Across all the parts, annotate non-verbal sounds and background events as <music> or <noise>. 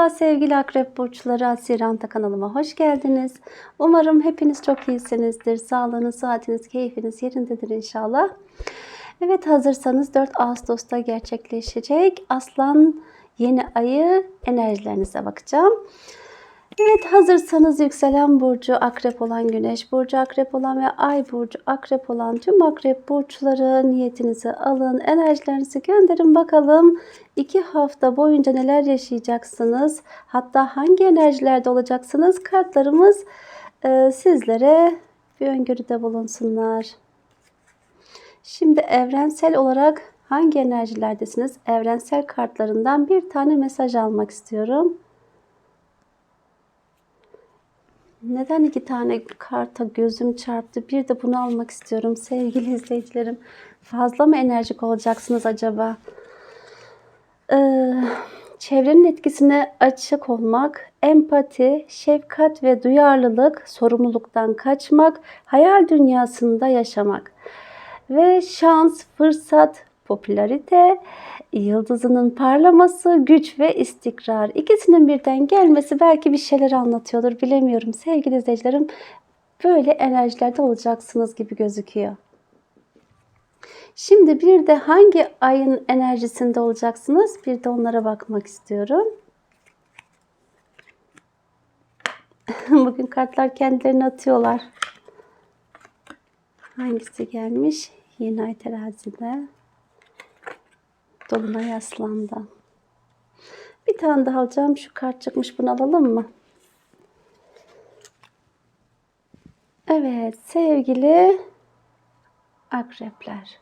Merhaba sevgili akrep burçları Asiranta kanalıma hoş geldiniz. Umarım hepiniz çok iyisinizdir. Sağlığınız, saatiniz, keyfiniz yerindedir inşallah. Evet hazırsanız 4 Ağustos'ta gerçekleşecek Aslan yeni ayı enerjilerinize bakacağım. Evet hazırsanız yükselen burcu akrep olan, güneş burcu akrep olan ve ay burcu akrep olan tüm akrep burçları niyetinizi alın, enerjilerinizi gönderin bakalım. iki hafta boyunca neler yaşayacaksınız? Hatta hangi enerjilerde olacaksınız? Kartlarımız e, sizlere bir öngörüde bulunsunlar. Şimdi evrensel olarak hangi enerjilerdesiniz? Evrensel kartlarından bir tane mesaj almak istiyorum. Neden iki tane karta gözüm çarptı? Bir de bunu almak istiyorum sevgili <laughs> izleyicilerim. Fazla mı enerjik olacaksınız acaba? Ee, çevrenin etkisine açık olmak, empati, şefkat ve duyarlılık, sorumluluktan kaçmak, hayal dünyasında yaşamak. Ve şans, fırsat, popülarite, yıldızının parlaması, güç ve istikrar. İkisinin birden gelmesi belki bir şeyler anlatıyordur bilemiyorum. Sevgili izleyicilerim böyle enerjilerde olacaksınız gibi gözüküyor. Şimdi bir de hangi ayın enerjisinde olacaksınız? Bir de onlara bakmak istiyorum. <laughs> Bugün kartlar kendilerini atıyorlar. Hangisi gelmiş? Yeni ay terazide. Dolunay Aslan'da. Bir tane daha alacağım. Şu kart çıkmış. Bunu alalım mı? Evet sevgili akrepler.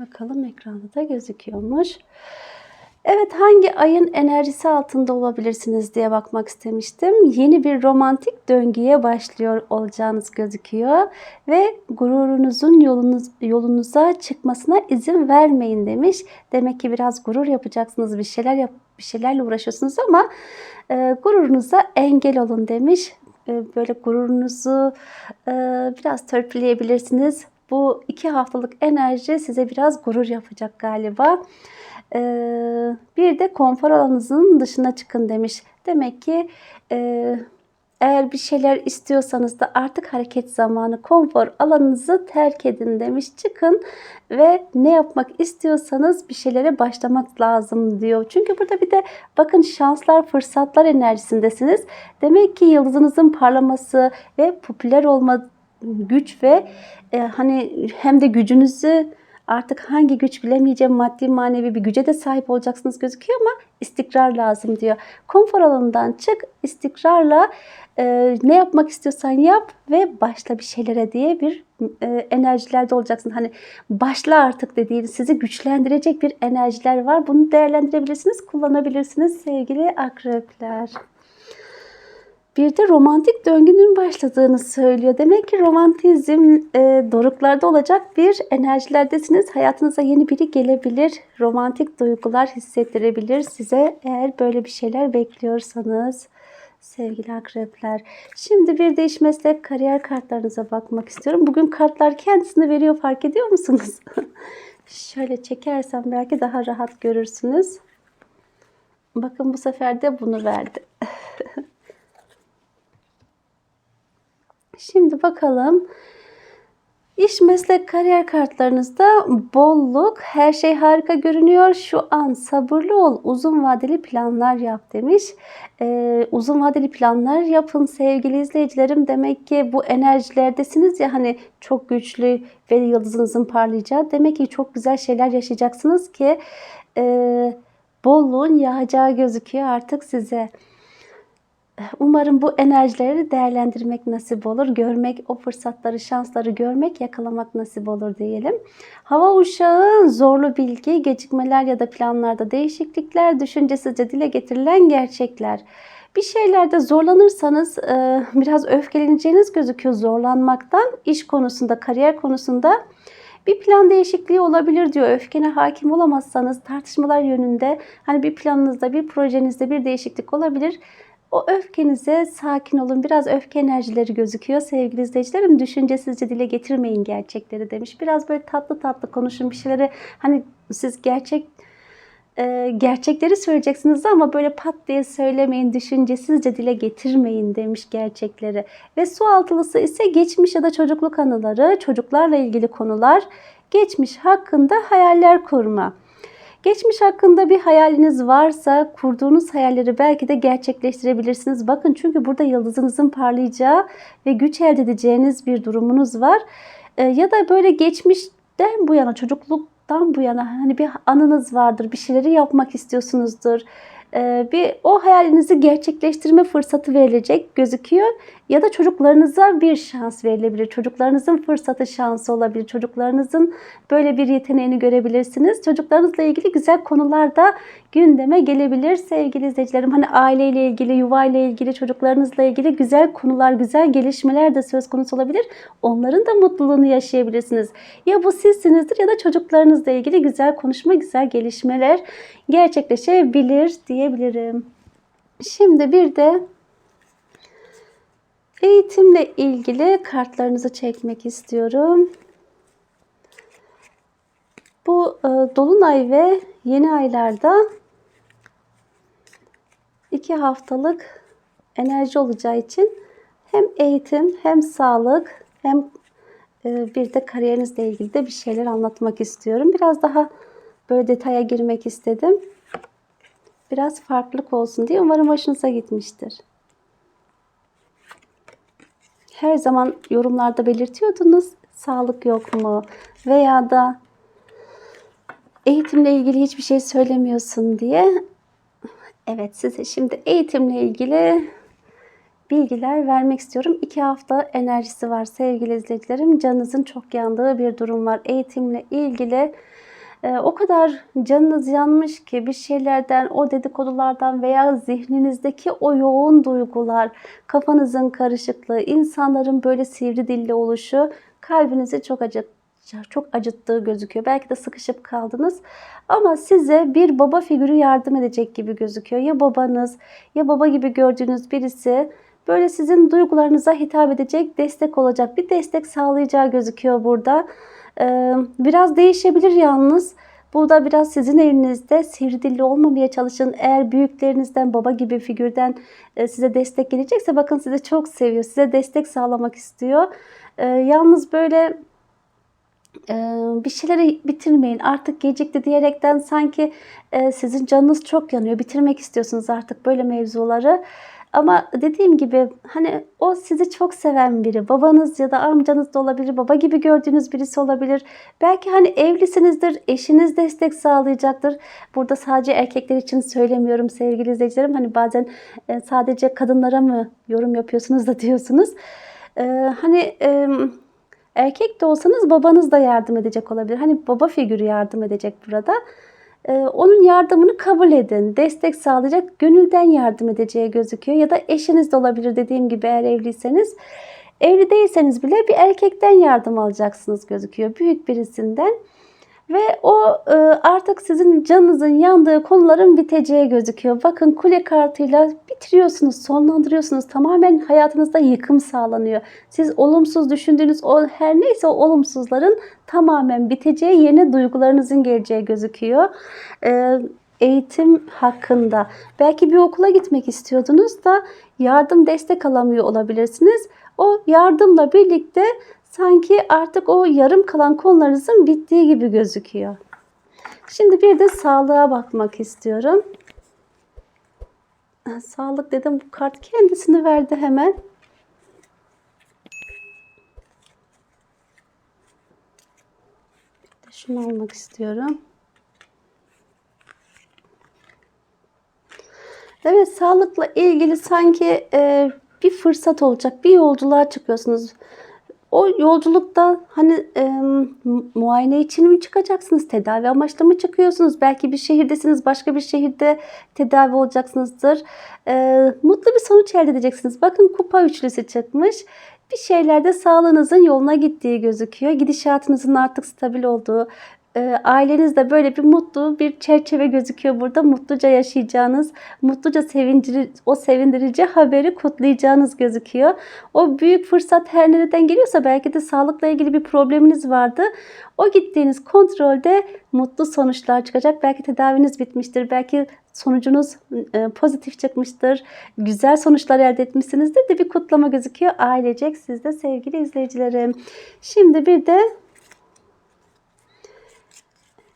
Bakalım ekranda da gözüküyormuş. Evet hangi ayın enerjisi altında olabilirsiniz diye bakmak istemiştim. Yeni bir romantik döngüye başlıyor olacağınız gözüküyor ve gururunuzun yolunuz, yolunuza çıkmasına izin vermeyin demiş. Demek ki biraz gurur yapacaksınız, bir şeyler yap, bir şeylerle uğraşıyorsunuz ama e, gururunuza engel olun demiş. E, böyle gururunuzu e, biraz törpüleyebilirsiniz. Bu iki haftalık enerji size biraz gurur yapacak galiba. Ee, bir de konfor alanınızın dışına çıkın demiş. Demek ki e, eğer bir şeyler istiyorsanız da artık hareket zamanı konfor alanınızı terk edin demiş. Çıkın ve ne yapmak istiyorsanız bir şeylere başlamak lazım diyor. Çünkü burada bir de bakın şanslar, fırsatlar enerjisindesiniz. Demek ki yıldızınızın parlaması ve popüler olma güç ve e, hani hem de gücünüzü artık hangi güç bilemeyeceğim maddi manevi bir güce de sahip olacaksınız gözüküyor ama istikrar lazım diyor. Konfor alanından çık istikrarla e, ne yapmak istiyorsan yap ve başla bir şeylere diye bir e, enerjilerde olacaksın. Hani başla artık dediğiniz sizi güçlendirecek bir enerjiler var. Bunu değerlendirebilirsiniz, kullanabilirsiniz sevgili akrepler. Bir de romantik döngünün başladığını söylüyor. Demek ki romantizm e, doruklarda olacak bir enerjilerdesiniz. Hayatınıza yeni biri gelebilir. Romantik duygular hissettirebilir size eğer böyle bir şeyler bekliyorsanız. Sevgili akrepler. Şimdi bir de meslek kariyer kartlarınıza bakmak istiyorum. Bugün kartlar kendisini veriyor fark ediyor musunuz? <laughs> Şöyle çekersem belki daha rahat görürsünüz. Bakın bu sefer de bunu verdi. <laughs> Şimdi bakalım. İş, meslek, kariyer kartlarınızda bolluk, her şey harika görünüyor. Şu an sabırlı ol, uzun vadeli planlar yap demiş. Ee, uzun vadeli planlar yapın sevgili izleyicilerim. Demek ki bu enerjilerdesiniz ya hani çok güçlü ve yıldızınızın parlayacağı. Demek ki çok güzel şeyler yaşayacaksınız ki e, bolluğun yağacağı gözüküyor artık size. Umarım bu enerjileri değerlendirmek nasip olur. Görmek, o fırsatları, şansları görmek, yakalamak nasip olur diyelim. Hava uşağı, zorlu bilgi, gecikmeler ya da planlarda değişiklikler, düşüncesizce dile getirilen gerçekler. Bir şeylerde zorlanırsanız e, biraz öfkeleneceğiniz gözüküyor zorlanmaktan. İş konusunda, kariyer konusunda bir plan değişikliği olabilir diyor. Öfkene hakim olamazsanız tartışmalar yönünde hani bir planınızda, bir projenizde bir değişiklik olabilir. O öfkenize sakin olun. Biraz öfke enerjileri gözüküyor sevgili izleyicilerim. Düşüncesizce dile getirmeyin gerçekleri demiş. Biraz böyle tatlı tatlı konuşun bir şeyleri. Hani siz gerçek e, gerçekleri söyleyeceksiniz ama böyle pat diye söylemeyin, düşüncesizce dile getirmeyin demiş gerçekleri. Ve su altılısı ise geçmiş ya da çocukluk anıları, çocuklarla ilgili konular, geçmiş hakkında hayaller kurma. Geçmiş hakkında bir hayaliniz varsa kurduğunuz hayalleri belki de gerçekleştirebilirsiniz. Bakın çünkü burada yıldızınızın parlayacağı ve güç elde edeceğiniz bir durumunuz var. Ee, ya da böyle geçmişten bu yana çocukluktan bu yana hani bir anınız vardır. Bir şeyleri yapmak istiyorsunuzdur. Ee, bir o hayalinizi gerçekleştirme fırsatı verilecek gözüküyor ya da çocuklarınıza bir şans verilebilir. Çocuklarınızın fırsatı şansı olabilir. Çocuklarınızın böyle bir yeteneğini görebilirsiniz. Çocuklarınızla ilgili güzel konular da gündeme gelebilir sevgili izleyicilerim. Hani aileyle ilgili, yuvayla ilgili, çocuklarınızla ilgili güzel konular, güzel gelişmeler de söz konusu olabilir. Onların da mutluluğunu yaşayabilirsiniz. Ya bu sizsinizdir ya da çocuklarınızla ilgili güzel konuşma, güzel gelişmeler gerçekleşebilir diyebilirim. Şimdi bir de eğitimle ilgili kartlarınızı çekmek istiyorum. Bu e, dolunay ve yeni aylarda iki haftalık enerji olacağı için hem eğitim hem sağlık hem e, bir de kariyerinizle ilgili de bir şeyler anlatmak istiyorum. Biraz daha böyle detaya girmek istedim. Biraz farklılık olsun diye umarım hoşunuza gitmiştir. Her zaman yorumlarda belirtiyordunuz sağlık yok mu veya da eğitimle ilgili hiçbir şey söylemiyorsun diye. Evet size şimdi eğitimle ilgili bilgiler vermek istiyorum. İki hafta enerjisi var sevgili izleyicilerim. Canınızın çok yandığı bir durum var. Eğitimle ilgili o kadar canınız yanmış ki bir şeylerden, o dedikodulardan veya zihninizdeki o yoğun duygular, kafanızın karışıklığı, insanların böyle sivri dilli oluşu kalbinizi çok acıt çok acıttığı gözüküyor. Belki de sıkışıp kaldınız. Ama size bir baba figürü yardım edecek gibi gözüküyor. Ya babanız ya baba gibi gördüğünüz birisi böyle sizin duygularınıza hitap edecek, destek olacak, bir destek sağlayacağı gözüküyor burada. Ee, biraz değişebilir yalnız. Bu da biraz sizin elinizde sivri dilli olmamaya çalışın. Eğer büyüklerinizden baba gibi figürden e, size destek gelecekse bakın sizi çok seviyor. Size destek sağlamak istiyor. Ee, yalnız böyle e, bir şeyleri bitirmeyin artık gecikti diyerekten sanki e, sizin canınız çok yanıyor. Bitirmek istiyorsunuz artık böyle mevzuları. Ama dediğim gibi hani o sizi çok seven biri. Babanız ya da amcanız da olabilir. Baba gibi gördüğünüz birisi olabilir. Belki hani evlisinizdir. Eşiniz destek sağlayacaktır. Burada sadece erkekler için söylemiyorum sevgili izleyicilerim. Hani bazen e, sadece kadınlara mı yorum yapıyorsunuz da <laughs> diyorsunuz. E, hani erkek de olsanız babanız da yardım edecek olabilir. Hani baba figürü yardım edecek burada. Ee, onun yardımını kabul edin. Destek sağlayacak, gönülden yardım edeceği gözüküyor. Ya da eşiniz de olabilir dediğim gibi eğer evliyseniz. Evli değilseniz bile bir erkekten yardım alacaksınız gözüküyor. Büyük birisinden. Ve o e, artık sizin canınızın yandığı konuların biteceği gözüküyor. Bakın kule kartıyla bitiriyorsunuz, sonlandırıyorsunuz. Tamamen hayatınızda yıkım sağlanıyor. Siz olumsuz düşündüğünüz o her neyse o olumsuzların tamamen biteceği, yeni duygularınızın geleceği gözüküyor. E, eğitim hakkında. Belki bir okula gitmek istiyordunuz da yardım destek alamıyor olabilirsiniz. O yardımla birlikte sanki artık o yarım kalan konularınızın bittiği gibi gözüküyor. Şimdi bir de sağlığa bakmak istiyorum. Sağlık dedim bu kart kendisini verdi hemen. Şunu almak istiyorum. Evet sağlıkla ilgili sanki e, bir fırsat olacak. Bir yolculuğa çıkıyorsunuz. O yolculukta hani e, muayene için mi çıkacaksınız? Tedavi amaçlı mı çıkıyorsunuz? Belki bir şehirdesiniz, başka bir şehirde tedavi olacaksınızdır. E, mutlu bir sonuç elde edeceksiniz. Bakın kupa üçlüsü çıkmış. Bir şeylerde sağlığınızın yoluna gittiği gözüküyor. Gidişatınızın artık stabil olduğu, e, ailenizde böyle bir mutlu bir çerçeve gözüküyor burada. Mutluca yaşayacağınız, mutluca sevindiri, o sevindirici haberi kutlayacağınız gözüküyor. O büyük fırsat her nereden geliyorsa belki de sağlıkla ilgili bir probleminiz vardı. O gittiğiniz kontrolde mutlu sonuçlar çıkacak. Belki tedaviniz bitmiştir. Belki sonucunuz e, pozitif çıkmıştır. Güzel sonuçlar elde etmişsinizdir de bir kutlama gözüküyor ailecek sizde sevgili izleyicilerim. Şimdi bir de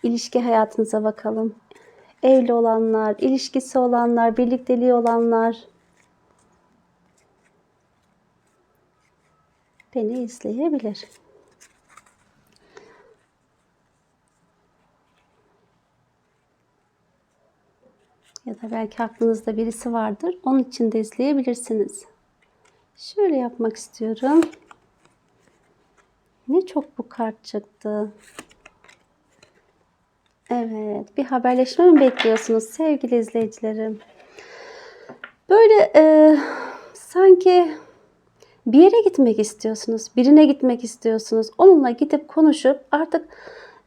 ilişki hayatınıza bakalım. Evli olanlar, ilişkisi olanlar, birlikteliği olanlar beni izleyebilir. Ya da belki aklınızda birisi vardır. Onun için de izleyebilirsiniz. Şöyle yapmak istiyorum. Ne çok bu kart çıktı. Evet, bir haberleşme mi bekliyorsunuz sevgili izleyicilerim? Böyle e, sanki bir yere gitmek istiyorsunuz, birine gitmek istiyorsunuz. Onunla gidip konuşup artık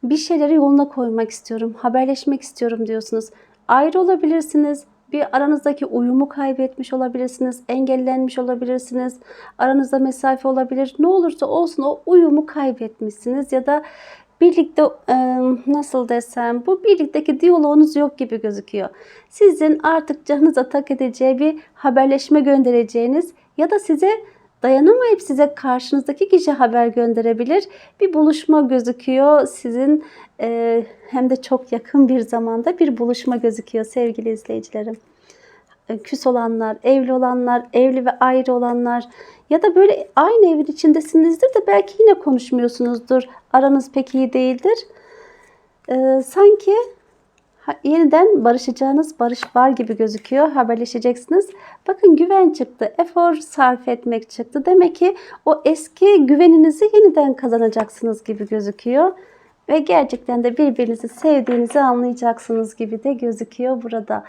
bir şeyleri yoluna koymak istiyorum, haberleşmek istiyorum diyorsunuz. Ayrı olabilirsiniz, bir aranızdaki uyumu kaybetmiş olabilirsiniz, engellenmiş olabilirsiniz, aranızda mesafe olabilir. Ne olursa olsun o uyumu kaybetmişsiniz ya da birlikte e, nasıl desem bu birlikteki diyaloğunuz yok gibi gözüküyor. Sizin artık canınıza tak edeceği bir haberleşme göndereceğiniz ya da size dayanamayıp size karşınızdaki kişi haber gönderebilir. Bir buluşma gözüküyor. Sizin e, hem de çok yakın bir zamanda bir buluşma gözüküyor sevgili izleyicilerim. E, küs olanlar, evli olanlar, evli ve ayrı olanlar ya da böyle aynı evin içindesinizdir de belki yine konuşmuyorsunuzdur. Aranız pek iyi değildir. E, sanki yeniden barışacağınız barış var gibi gözüküyor. Haberleşeceksiniz. Bakın güven çıktı. Efor sarf etmek çıktı. Demek ki o eski güveninizi yeniden kazanacaksınız gibi gözüküyor. Ve gerçekten de birbirinizi sevdiğinizi anlayacaksınız gibi de gözüküyor burada.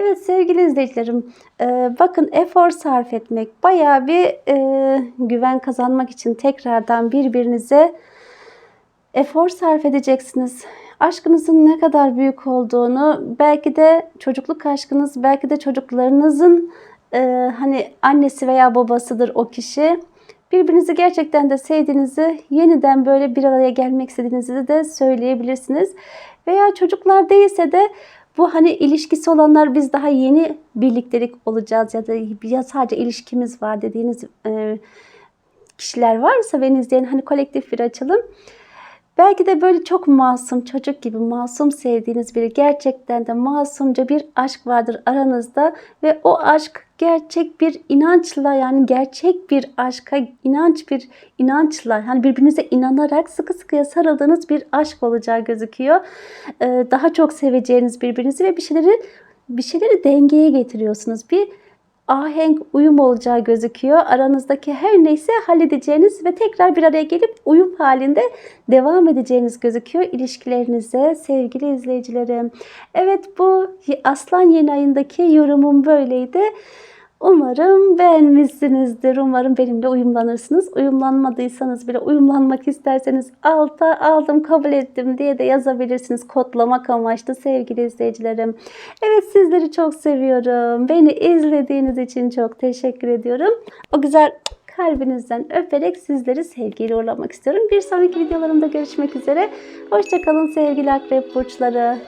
Evet sevgili izleyicilerim e, bakın efor sarf etmek bayağı bir e, güven kazanmak için tekrardan birbirinize efor sarf edeceksiniz. Aşkınızın ne kadar büyük olduğunu belki de çocukluk aşkınız belki de çocuklarınızın e, hani annesi veya babasıdır o kişi. Birbirinizi gerçekten de sevdiğinizi, yeniden böyle bir araya gelmek istediğinizi de söyleyebilirsiniz. Veya çocuklar değilse de bu hani ilişkisi olanlar biz daha yeni birliktelik olacağız ya da ya sadece ilişkimiz var dediğiniz e, kişiler varsa beni izleyen hani kolektif bir açılım. Belki de böyle çok masum, çocuk gibi masum sevdiğiniz biri gerçekten de masumca bir aşk vardır aranızda ve o aşk gerçek bir inançla yani gerçek bir aşka inanç bir inançla yani birbirinize inanarak sıkı sıkıya sarıldığınız bir aşk olacağı gözüküyor. Ee, daha çok seveceğiniz birbirinizi ve bir şeyleri bir şeyleri dengeye getiriyorsunuz. Bir ahenk, uyum olacağı gözüküyor. Aranızdaki her neyse halledeceğiniz ve tekrar bir araya gelip uyum halinde devam edeceğiniz gözüküyor ilişkilerinize sevgili izleyicilerim. Evet bu Aslan yeni ayındaki yorumum böyleydi. Umarım beğenmişsinizdir. Umarım benimle uyumlanırsınız. Uyumlanmadıysanız bile uyumlanmak isterseniz alta aldım kabul ettim diye de yazabilirsiniz. Kodlamak amaçlı sevgili izleyicilerim. Evet sizleri çok seviyorum. Beni izlediğiniz için çok teşekkür ediyorum. O güzel kalbinizden öperek sizleri sevgiyle uğurlamak istiyorum. Bir sonraki videolarımda görüşmek üzere. Hoşçakalın sevgili akrep burçları.